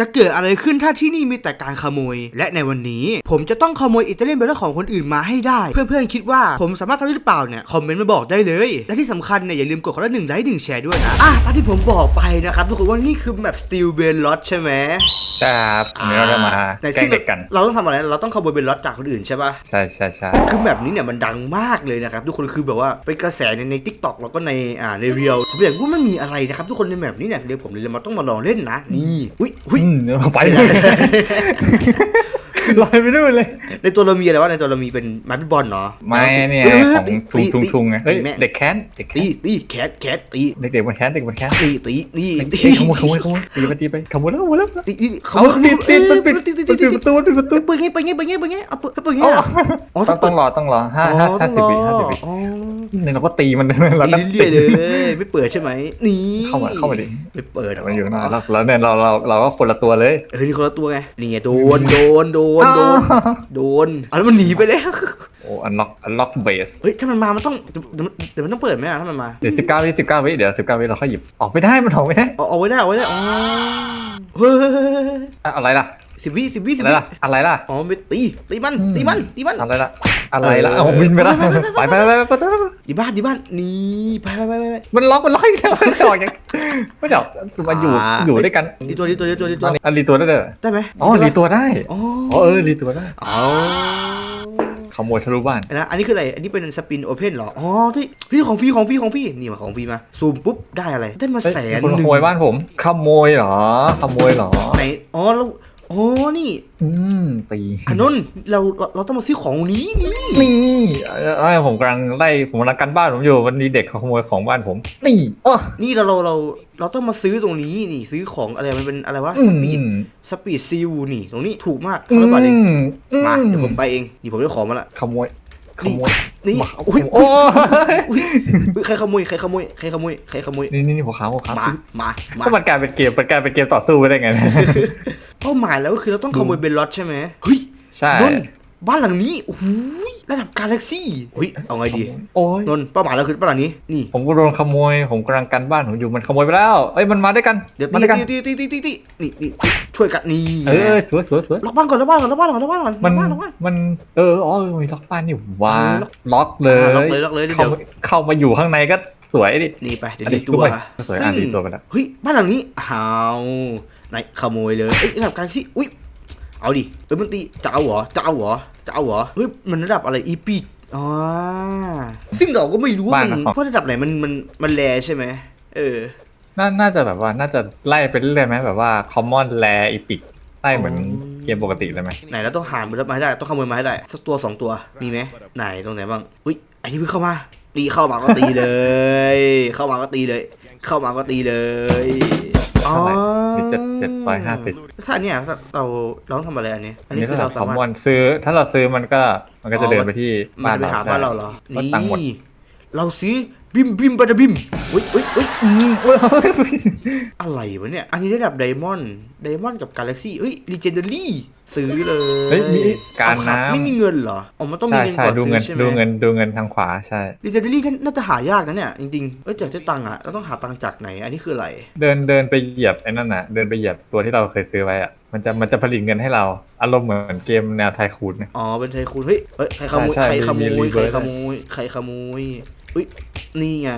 จะเกิดอะไรขึ้นถ้าที่นี่มีแต่การขโมย และในวันนี้ ผมจะต้องขโมยอิตาเลียนเบลล์ของคนอื่นมาให้ได้ เพื่อนๆคิดว่าผมสามารถทำได้หรือเปล่าเนี่ยคอมเมนต์มาบอกได้เลย และที่สำคัญเนี่ยอย่าลืมกดคนละหนึ่งไลค์หนึ่งแชร์ด้วยนะอะตามที่ผมบอกไปนะครับทุกคนว่านี่คือแบบสตีลเบลล์ใช่ไหม ใช่ครับวันนี้เราจะมาในแกล้ซึ่งงเด็กกัน เราต้องทำอะไร เราต้องขโมยเบลล็อตจากคนอื่นใช่ปะ ใช่ใช่ใช่คือแบบนี้เนี่ยมันดังมากเลยนะครับ ทุกคนคือแบบว่าเป็นกระแสในในทิกตอกแล้วก็ในอ่าในเรียลผมอยากรู้ว่ามันมีอะไรนะครับ ทุกคนในแบบนี้เนี่ยเดี๋ยวผมเลยมาต้องมาลองเล่นนะนี่อุ้ยอุ้ยอืมเราไปเลย ลอยไปนู่นเลย ในตัวเรามีอะไรวะในตัวเรามีเป็นไม้บอลเนาะไม่เนี่ยเออของตีทุงทุงตีทุงไงเฮ้ยตีแม่เด็กแค้นเด็กแค้ตีนตีแคทแคทตีเด็กเด็กมันแค้นเด็กมันแค้นตีตีนี่เฮ้ยขโมยขโมยขโมยตีไปตีไปขโมยแล้วขโมยแล้วตีตีเอาติดติดมันปิดตีตีมันตีปิดประตูมันปิดประตูเปิดไงเปิดไงเปิดไงเปิดไงเอาเปิดเปิดไงอ๋ออะอ๋อต้องต้องรอต้องรอห้าห้าห้าสิบวิห้าสิบวิอ๋อนี่เราก็ตีมันเราก็ตีเรื่อยๆเลยไม่เปิดใช่ไหมนี่เข้ามาเข้ามาดิไม่เปิดมันอยู่ข้างหน้าแล้วแล้วเนี่ยเราเราเราก็คนละตัวเลยเออนี่คนละตัวไงนี่ไงโดนโดนโดนโดนโดนอะแล้วมันหนีไปแล้วโอ้อันล็อกอันล็อกเบสเฮ้ยถ้ามันมา มันต้องเดี๋ยวเดี๋ยวมันต้องเปิดไหมอะถ้ามันมาเดี๋ยวสิบเก้าวิสิบเก้าวิเดี๋ยวสิบเก้าวิเราค่อยหยิบออกไม่ได้มันออกไม่ได้เอาเอาไว้ได้เอาไว้ได้อ๋อเฮ้ยอะอะไรล่ะ สิบวิสิบวิสิอะบไรวิล่ะอะไรล่ะอ๋อไม่ตีตีมันตีมันตีมัน อะไรล่ะอะไรล่ะเออ เอาบินไปแล้วไปไปไปไปไปไปดีบ้านดีบ้านนี่ไปไปไปไปไปมันล็อกมันล็อกอีกแล้วมันออกยังไม่ออกมาอยู่อ่าอยู่ด้วยกันดีตัวดีตัวดีตัวดีตัวอันรีตัวได้เลยเหรอได้ไหมอ๋อรีตัวได้อ๋ออ๋อเออรีตัวได้อ๋อขโมยทะลุบ้านนะอันนี้คืออะไร อันนี้เป็นสปินโอเพนเหรอ อ๋อที่เฮ้ยของฟรีของฟรีของฟรีนี่มาของฟรีมาซูมปุ๊บได้อะไร ได้มาเฮ้ยแสนมีคนหขนึ่งโมยบ้านผมขโมยเหรอขโมยเหรอ ไหน อ๋อแล้ว อ๋อนี่อืมตีอานนท์เราเราเราต้องมาซื้อของนี้นี่นี่เอ้ยผมกำลังไล่ผมกำลังกันบ้านผมอยู่มันมีเด็กขโมยของบ้านผม นี่อ๋อนี่เราเราเราเราต้องมาซื้อตรงนี้นี่ซื้อของอะไรมันเป็นอะไรวะอืสมปีดสปีดซิลนี่ ตรงนี้ถูกมากอืเท่าไหร่บาทเองมอืมาเดี๋ยวผมไปเองนี่ผมได้ของมาละขโมย ขโมยนี่มาอุ้ยโอ้อุ้ยอุ้ยใครขโมยใครขโมยใครขโมยใครขโมยนี่นี่นี่หัวขาวหัวขาวมามามาก็มันกลายเป็นเกมมันกลายเป็นเกมต่อสู้ไปได้ไงเนี่ยเป้าหมายแล้วก็คือเราต้องขโมยเบนล็อตใช่ไหมเฮ้ยใช่นนท์ บ้านหลังนี้โอ้โหระดับกาแล็กซี่เฮ้ยเอาไงดีโอ้ยนนท์เป้าหมายเราคือบ้านหลังนี้นี่ผมก็โดนขโมย ผมกำลังกันบ้านผมอยู่มันขโมยไปแล้วเอ้ยมันมาด้วยกันเดี๋ยวมาตีด้วยกันตีตีตีตีตีนี่นี่ช่วยกันนี่เออสวยสวยสวยล็อกบ้านก่อนล็อกบ้านก่อนล็อกบ้านก่อนล็อกบ้านก่อนมันล็อกบ้านล็อกบ้านมันเอออ๋อมีล็อกบ้านนี่ว้าเออล็อกเลอ่ายล็อกเลยล็อกเลยเดี๋ยวเข้ามาเข้ามาอยู่ข้างในก็สวยดินี่ไปเดี๋ยวอันดีนี้ตัวด้วยสวยอะซึ่งดีตัวไปแล้วเฮ้ยบ้านหลังนี้อ้าวไหนขโมยเลยเอ้ยระดับกาแล็กซี่อุ้ย เอาดิเอ้ยมันตีจะเอาเหรอจะเอาเหรอจะเอาเหรอเฮ้ยมันระดับอะไรอีปีอ๋อซึ่งเราก็ไม่รู้ว่ามันเพราะระดับไหนมันมันมันแรใช่ไหมเออ น่าน่าจะแบบว่าน่าจะไล่ไปเรื่อยๆไหมแบบว่าคอมมอนแลอีพิกไล่เหมือนอ๋อเกมปกติเลยไหมไหนเราต้องหามันมาให้ได้ต้องขโมยมาให้ได้สักตัวสองตัวมีไหมไหนตรงไหนบ้างอุ้ยไอ้นี่เพิ่งเข้ามาตีเข้ามาก็ตีเลย เข้ามาก็ตีเลย เข้ามาก็ตีเลยอ๋อ เท่าไหร่มีเจ็ดเจ็ดร้อยห้าสิบถ้าอันเนี้ยถ้าเราเราต้องทำอะไรอันนี้ อัอันนนี้นี้คือเราเราคสาอมมารถมอนซื้อ ถ้าเราซื้อมันก็มันก็จะเดินไปที่มันบ้านจะไปเราหาบ้านเราเหรอก็ตังค์หมดนี่เราซื้อ บิมบิมบัดบิมอุ้ยอุ้ยอุ้ยอืมเว้ยอะไรวะเนี่ย อันนี้ระดับไดมอนด์ไดมอนด์กับกาแล็กซี่เอ้ยลีเจนเดอรี่ซื้อเลยเฮ้ยมีการเอครับน้ำไม่มีเงินเหรออ๋อมันต้องมีใช่เงินใช่ก่อนดูซื้เงิอนใช่ไหมดูเงินดูเงินทางขวาใช่ลีเจนเดอรี่น่าจะหายากนะเนี่ยจริงๆเอ้ยจากได้ตังค์อะเราต้องหาตังค์จากไหนอันนี้คืออะไร เดินเดินไปเหยียบไอ้นั่นน่ะเดินไปเหยียบตัวที่เราเคยซื้อไว้อะมันจะมันจะผลิตเงินให้เราอารมณ์เหมือนเกมแนวไทคูนนะอ๋อเป็นไทคูนเฮ้ยเฮ้ยใครขโมยใช่ใครใช่ขโมมียรีใคเวิรร์สขโมยใครขโมยอุ้ย นี่ไง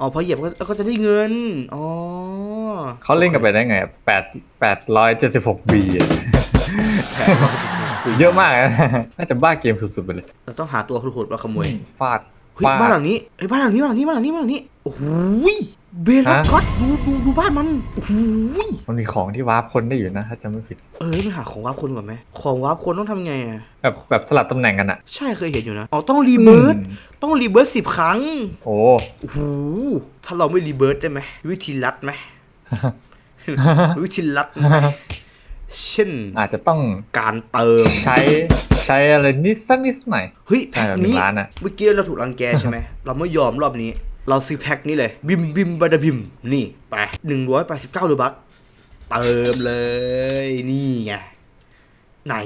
อ๋อพอเหยียบก็ก็จะได้เงิน อ๋อเขาเล่นกันไปได้ไงแปดแปดร้อยเจ็ดสิบหกบีแผนเราจะเยอะมากนะน่าจะบ้าเกมสุดๆไปเลย เราต้องหาตัวโหดๆมาขโมยฟาด เฮ้ยฟาดบ้านหลังนี้เฮ้ยบ้านหลังนี้บ้านหลังนี้บ้านหลังนี้บ้านหลังนี้โอ้โหยเบลล์ฮะ ก็อตดูดูดูบ้านมันโอ้โหยมันมีของที่วาร์ปคนได้อยู่นะถ้าจำไม่ผิด เออไปหาของวาร์ปคนก่อนไหมของวาร์ปคนต้องทำไงอะแบบแบบสลับตำแหน่งกันอะใช่เคยเห็นอยู่นะอ๋อต้องรีเบิร์ตอืมต้องรีเบิร์ตสิบครั้ง โอ้ โอ้โหถ้าเราไม่รีเบิร์ตได้ไหมวิธีลัดไหม วิธีลัดไหม เช่นอาจจะต้องการเติมใช้ใช้อะไรนิดสักนิดหน่อยเฮ้ยใช่แพ็คแบบหนึ่นี้งล้านอะเมื่อกี้เราถูกรังแกใช่ไหมเราไม่ยอมรอบนี้ เราซื้อแพ็คนี้เลย บิมบิมบาดาบิมนี่ไปหนึ่งร้อยแปดสิบเก้าลูบักเติมเลยนี่ไงไหน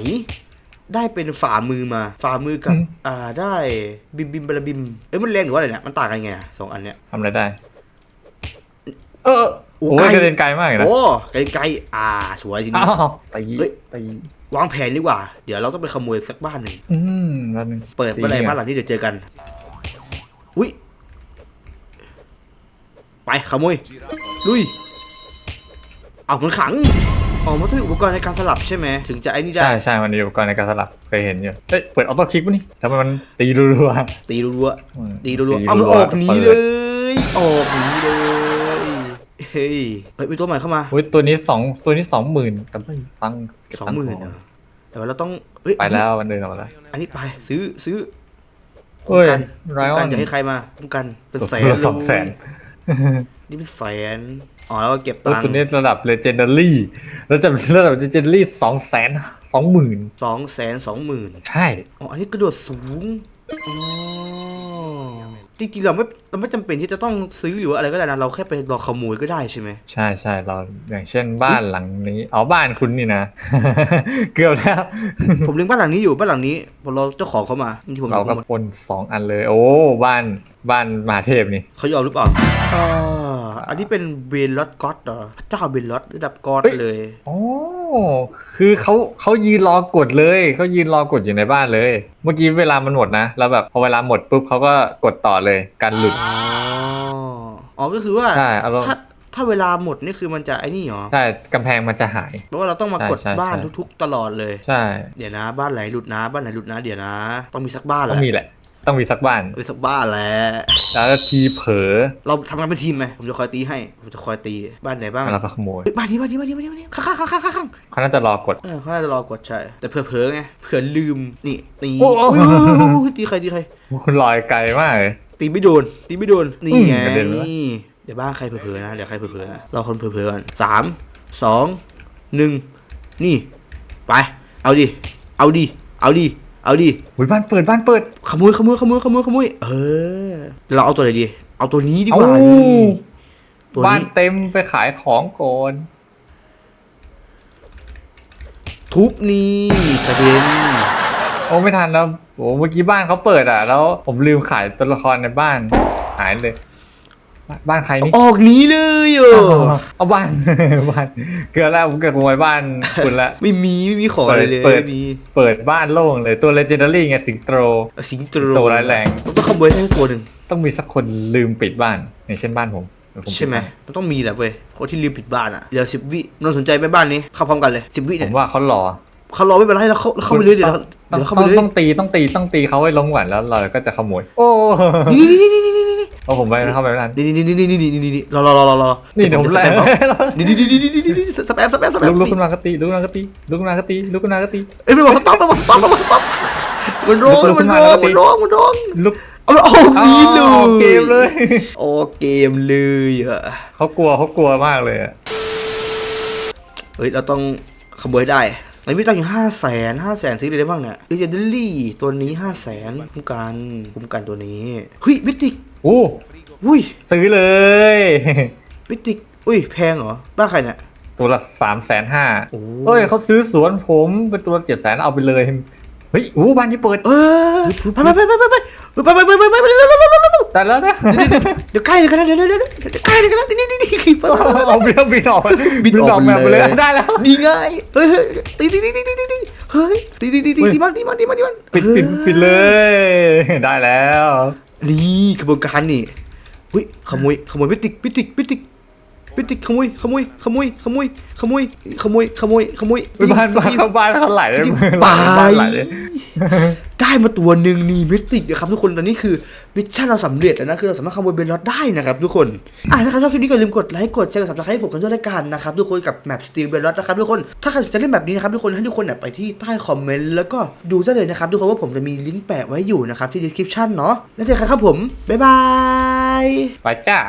ได้เป็นฝ่ามือมาฝ่ามือกับ อ่าได้บิมบิมบาดาบิมเอ้ยมันแรงหรือว่าอะไรเนี่ยมันต่างกันไงอะสองอันเนี้ยทำอะไรได้ เออ โอ้โอ้ไกลยกระเด็นไกลมากเลยนะ โอ้ไกลไกลๆอ่า สวยทีนี้อ้าวตีเฮ้ย ตีวางแผนดีกว่า เดี๋ยวเราต้องไปขโมยสักบ้านหนึ่ง อืมแล้วนึง เปิดเมื่อไหร่ดีอะ บ้านหลังนี้เดี๋ยวเจอกัน อุ้ย ไปขโมยลุย เอามันขังอ๋อมันต้องมีอุปกรณ์ในการสลับใช่ไหม ถึงจะไอ้นี่ได้ ใช่ใช่มันมีอุปกรณ์ในการสลับเคยเห็นอยู่เฮ้ยเปิดออโต้คลิกป่ะนี่ทำไมมันตีรัวตีรัวๆอืมๆตีรัวๆ เอามันออกหนีเลย ออกหนีเลย เฮ้ยเฮ้ยมีตัวใหม่เข้ามาโอ้ยตัวนี้สองตัวนี้สองหมื่นแต่ไม่มีตังค์เก็บสองตัค์หมื่นก่เหรอเดี๋ยวเราต้องเฮ้ยไปแล้วมันเดินออกมาแล้ว อันนี้ไปซื้อซื้อเฮ้ยกันไรอกัอนนอย่าให้ใครมาคุ้มกันเป็นแสนตัวละสองแสนนี่เป็นแสนอ๋อแล้วก็เก็บตัวตังค์ตัวนี้ระดับ legendary แล้วจะระดับ legendary สองแสนสองหมื่นสองแสนสองหมื่นใช่อ๋ออันนี้กระโดดสูงอ๋อ จริงๆเราไม่เราไม่จำเป็นที่จะต้องซื้อหรือว่าอะไรก็ได้นะเราแค่ไปรอขโมยก็ได้ใช่ไหมใช่ใช่เราอย่างเช่นบ้านหลังนี้เอาบ้านคุณนี่นะ เกือบแล้ว ผมเลี้ยงบ้านหลังนี้อยู่บ้านหลังนี้ผมรอเจ้าของเขามาที่ผมเราก็ขโมยปนสองอันเลย โอ้บ้านบ้านมหาเทพนี่เขายอมหรือเปล่าอ่า อันนี้เป็นเบนลอตก็อดเหรอพระเจ้าเบนลอตระดับก็อดเฮ้ยเลยโอ้คือเขาเขายืนรอกดเลยเขายืนรอกดอยู่ในบ้านเลย เมื่อกี้เวลามันหมดนะ แล้วแบบพอเวลาหมดปุ๊บเขาก็กดต่อเลยการหลุดอ๋ออ๋อก็คือว่าใช่อารมณ์ถ้าถ้าเวลาหมดนี่คือมันจะไอ้นี่เหรอใช่กำแพงมันจะหายเพราะว่าเราต้องมากดใช่ใช่บ้านใช่ทุก ๆ ตลอดเลย ใช่ เดี๋ยวนะ บ้านไหนหลุดนะ บ้านไหนหลุดนะ เดี๋ยวนะ ต้องมีสักบ้านแหต้อละงมีแหละ ต้องมีสักบ้านมีสักบ้านแหละแล้วทีเผลอเราทำงานเป็นทีมไหมผมจะคอยตีให้ ผมจะคอยตีบ้านไหนบ้างแล้วก็ขโมยเฮ้ยบ้านนี้บ้านนี้บ้านนี้บ้านนี้บ้านนี้ข้างข้างข้างข้างข้างเขาน่าจะรอกดเออเขาน่าจะรอกดใช่แต่เผื่อเผลอไงเผื่อลืมนี่ตีโอ้โหอุ๊ยอุ๊ยอุ๊ยอุ๊ยตีใครตีใครคุณลอยไกลมากเลยตีไม่โดนตีไม่โดนนี่ไงอืมกระเด็นไปแล้วเดี๋ยวบ้านใครเผลอๆนะเดี๋ยวใครเผลอๆนะเราคนเผลอๆกันสามสองหนึ่งนี่ ไป เอาดิ เอาดิ เอาดิ เอาดิอุ้ยบ้านเปิดบ้านเปิด ขโมยขโมยขโมยขโมยขโมยเออ เราเอาตัวไหนดี เอาตัวนี้ดีกว่าเอ้านี่ตัวบ้านนี้เต็มไปขายของก่อนทุบนี่กระเด็นโอ้ไม่ทันแล้วโอ้เมื่อกี้บ้านเขาเปิดอะ แล้วผมลืมขายตัวละครในบ้านหายเลย บ้านบ้านใครนี่ออกหนี้เลยเออเอาบ้านบ้าน เกือบแล้วผมเกือบขโมยบ้านคุณละไม่มีไม่มีของอะไรเลยเปิดไม่มีเปิดบ้านโล่งเลยตัว legendary ไงสิงโตสิงโตโตร้ายแรงเราต้องขโมยให้ตัวหนึ่งต้องมีสักคนลืมปิดบ้านอย่างเช่นบ้านผมเดี๋ยวผใช่ไหมปิดมันต้องมีแหละเว้ยคนที่ลืมปิดบ้านอะเดี๋ยวสิบวินนท์สนใจไหมบ้านนี้เข้าพร้อมกันเลยสิบวิผเนี่ยมว่าเขารอเขารอไม่เป็นไรแล้วเขาเข้าไปเลยเดี๋ยวเราต้องเดี๋ยวเข้าต้ไปองเลยต้องตีต้องตีต้องตีเขาให้ล้มก่อนแล้วเราก็จะขโมย โอ้นี่นี่นี่นี่นี่นี่ เอาผมไปเข้าไปไม่ทันนี่นี่นี่นี่นี่นี่นี่นี่รอรอรอรอรอนี่เดี๋ยวผมจะไล่สแปมเขานี่นี่นี่นี่นี่นี่นี่สแปมสแปมสแปมลุกลุกขึ้นมากตีลุกขึ้นมากตีลุกขึ้นมากตีลุกขึ้นมากตีเอ้ยมันบอกสต็อปมันบอกสต็อปมันบอกสต็อปมันร้องลุกขึ้มันนมาร้องแล้วก็ตีมันร้องมันร้องลุกเอาเอานี้เลอ้าวยเกมเลยโอ้เกมเลยอะเขากลัวเขากลัวมากเลยอะเฮ้ยเราต้องขโมยได้ไอ้พี่ตั้งอยู่ห้าแสนห้าแสนซื้ออะไรได้บ้างเนี่ยดิจิทัลลี่ตัวนี้ห้าแสนคุ้มกันคุ้มกันตัวนี้เฮ้ยมิติกโอ้อุ้ยซื้อเลยมิติกอุ้ยแพงเหรอบ้าใครเนี่ยตัวละสามแสนห้าโอ้เฮ้ยเขาซื้อสวนผมเป็นตัวละเจ็ดแสนเอาไปเลยเฮ้ยอู้บ้านที่เปิดเออไปไปไปไปไปไปไปไปไปไปไปไปเร็วเร็วเร็วเร็วเร็วเร็วแต่แล้วนะเดี๋ยวใกล้เลยกันนะเดี๋ยวเดี๋ยวเดี๋ยวเดี๋ยวใกล้เลยกันนะนี่นี่นี่นี่ไปไปไปไปเอาบินบินออกบินออกแบบเลยได้แล้วนี่ไงเฮ้ยเฮ้ยตีตีตีตีตีตี เฮ้ยตีตีตีตีตีมันตีมันตีมันตีมันปิดปิดปิดเลย ได้แล้ว นี่กระบวนการนี่เฮ้ยขโมยขโมยพิติกพิติกพิติก พิติกขโมยขโมยขโมยขโมยขโมยขโมยขโมยขโมยบ้านบ้านเข้าบ้านเขาไหลเลยไปบ้านไหลเลยได้มาตัวหนึ่งนี่มิติกนะครับทุกคนตอนนี้คือมิชชั่นเราสำเร็จแล้วนะคือเราสามารถขโมยเบนลอดได้นะครับทุกคนอ่าถ้าใครชอบคลิปนี้ก็อย่าลืมกดไลค์กดแชร์กดซับสไครต์ให้ผมกันด้วยละกันนะครับทุกคนกับแมปสตีลเบนลอดนะครับทุกคนถ้าใครสนใจเล่นแบบนี้นะครับทุกคนให้ทุกคนเนี่ยไปที่ใต้คอมเมนต์แล้วก็ดูได้เลยนะครับทุกคนว่าผมจะมีลิงก์แปะไว้อยู่นะครับที่ description เนาะแล้วเจอกันครับผมบ๊ายบายไปจ้า